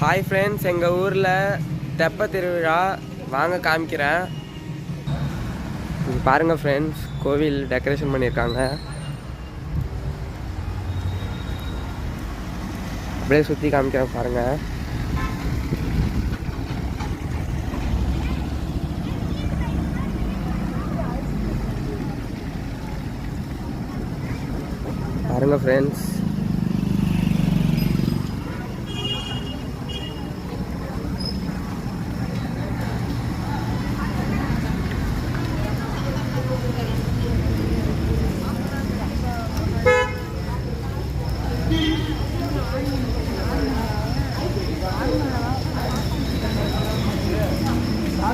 Hi friends எங்கள் ஊரில் தெப்ப திருவிழா. வாங்க காமிக்கிறேன். இங்க பாருங்கள் ஃப்ரெண்ட்ஸ் கோவில் டெக்கரேஷன் பண்ணியிருக்காங்க அப்படியே சுற்றி காமிக்கிறேன் பாருங்கள் பாருங்கள் ஃப்ரெண்ட்ஸ்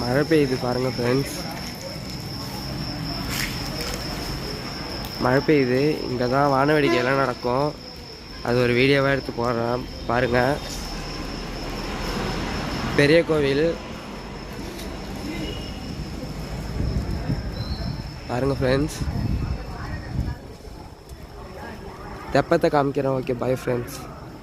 மழை பெய்யுது பாருங்கள் ஃப்ரெண்ட்ஸ் மழை பெய்யுது. இங்கே தான் வானவேடிக்கையெல்லாம் நடக்கும். அது ஒரு வீடியோவாக எடுத்து போடுறேன். பாருங்கள் பெரிய கோவில். பாருங்கள் ஃப்ரெண்ட்ஸ் தெப்பத்தை காமிக்கிறேன். Okay bye friends